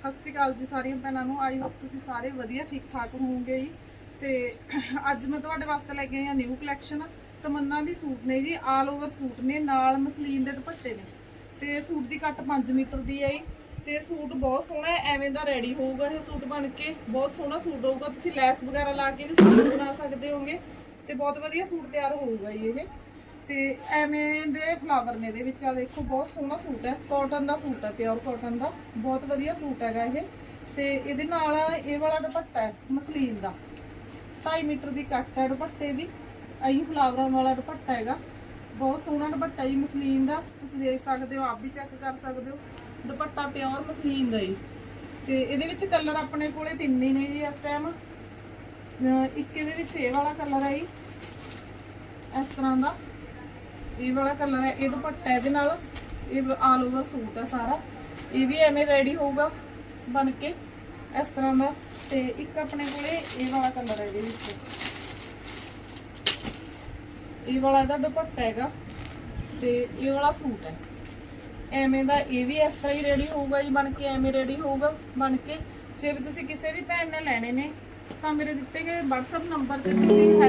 ਸਤਿ ਸ਼੍ਰੀ ਅਕਾਲ ਜੀ ਸਾਰੀਆਂ ਭੈਣਾਂ ਨੂੰ। ਆਈ ਹੋਪ ਤੁਸੀਂ ਸਾਰੇ ਵਧੀਆ ਠੀਕ ਠਾਕ ਹੋਵੋਗੇ ਜੀ। ਤੇ ਅੱਜ ਮੈਂ ਤੁਹਾਡੇ ਵਾਸਤੇ ਲੈ ਕੇ ਆਈ ਹਾਂ ਨਿਊ ਕਲੈਕਸ਼ਨ ਤਮੰਨਾ ਦੀ ਸੂਟ ਨੇ ਜੀ ਆਲ ਓਵਰ ਸੂਟ ਨੇ, ਨਾਲ ਮਸਲੀਨ ਦੇ ਦੁਪੱਟੇ ਨੇ। ਤੇ ਸੂਟ ਦੀ ਕੱਟ 5 ਮੀਟਰ ਦੀ ਹੈ ਜੀ। ਤੇ ਸੂਟ ਬਹੁਤ ਸੋਹਣਾ ਐਵੇਂ ਦਾ ਰੈਡੀ ਹੋਊਗਾ ਇਹ ਸੂਟ ਬਣ ਕੇ। ਬਹੁਤ ਸੋਹਣਾ ਸੂਟ ਹੋਊਗਾ, ਤੁਸੀਂ ਲੈਸ ਵਗੈਰਾ ਲਾ ਕੇ ਵੀ ਸੂਟ ਬਣਾ ਸਕਦੇ ਹੋਗੇ। ਤੇ ਬਹੁਤ ਵਧੀਆ ਸੂਟ ਤਿਆਰ ਹੋਊਗਾ ਜੀ ਇਹ। ਤੇ ਐਵੇਂ ਦੇ ਫਲਾਵਰ ਨੇ ਇਹਦੇ ਵਿੱਚ। ਆ ਦੇਖੋ, ਬਹੁਤ ਸੋਹਣਾ ਸੂਟ ਹੈ। ਕਾਟਨ ਦਾ ਸੂਟ ਹੈ ਪਿਓਰ ਕਾਟਨ ਦਾ। ਬਹੁਤ ਵਧੀਆ ਸੂਟ ਹੈਗਾ ਇਹ। ਤੇ ਇਹਦੇ ਨਾਲ ਇਹ ਵਾਲਾ ਦੁਪੱਟਾ ਹੈ, ਮਸਲੀਨ ਦਾ। 2.5 ਮੀਟਰ ਦੀ ਕੱਟ ਹੈ ਦੁਪੱਟੇ ਦੀ। ਅਹੀਂ ਫਲਾਵਰਾਂ ਵਾਲਾ ਦੁਪੱਟਾ ਹੈਗਾ। ਬਹੁਤ ਸੋਹਣਾ ਦੁਪੱਟਾ ਜੀ, ਮਸਲੀਨ ਦਾ। ਤੁਸੀਂ ਦੇਖ ਸਕਦੇ ਹੋ, ਆਪ ਵੀ ਚੈੱਕ ਕਰ ਸਕਦੇ ਹੋ। ਦੁਪੱਟਾ ਪਿਓਰ ਮਸਲੀਨ ਦਾ ਜੀ। ਤੇ ਇਹਦੇ ਵਿੱਚ ਕਲਰ ਆਪਣੇ ਕੋਲੇ ਤਿੰਨ ਹੀ ਨੇ ਜੀ ਇਸ ਟਾਈਮ ਇੱਕ ਇਹਦੇ ਵਿੱਚ ਇਹ ਵਾਲਾ ਕਲਰ ਹੈ ਜੀ। ਇਸ ਤਰ੍ਹਾਂ ਦਾ। ਇਹ ਵਾਲਾ ਕਲਰ ਹੈ, ਇਹ ਦੁਪੱਟਾ ਇਹਦੇ ਨਾਲ। ਇਹ ਆਲ ਓਵਰ ਸੂਟ ਹੈ ਸਾਰਾ। ਇਹ ਵੀ ਐਵੇਂ ਰੈਡੀ ਹੋਊਗਾ ਬਣ ਕੇ। ਇਸ ਤਰ੍ਹਾਂ ਦਾ। ਤੇ ਇੱਕ ਆਪਣੇ ਕੋਲੇ ਇਹ ਵਾਲਾ ਕਲਰ ਹੈ ਇਹਦੇ ਵਿੱਚ। ਇਹ ਵਾਲਾ ਇਹਦਾ ਦੁਪੱਟਾ ਹੈਗਾ। ਤੇ ਇਹ ਵਾਲਾ ਸੂਟ ਹੈ। ਐਵੇਂ ਦਾ ਇਹ ਵੀ ਇਸ ਤਰ੍ਹਾਂ ਹੀ ਰੈਡੀ ਹੋਊਗਾ ਜੀ, ਬਣ ਕੇ ਐਵੇਂ ਰੈਡੀ ਹੋਊਗਾ, ਬਣ ਕੇ। ਜੇ ਵੀ ਤੁਸੀਂ ਕਿਸੇ ਵੀ ਭੈਣ ਨੇ ਲੈਣੇ ਨੇ, ਤਾਂ ਮੇਰੇ ਦਿੱਤੇ ਗਏ WhatsApp ਨੰਬਰ ਤੇ ਤੁਸੀਂ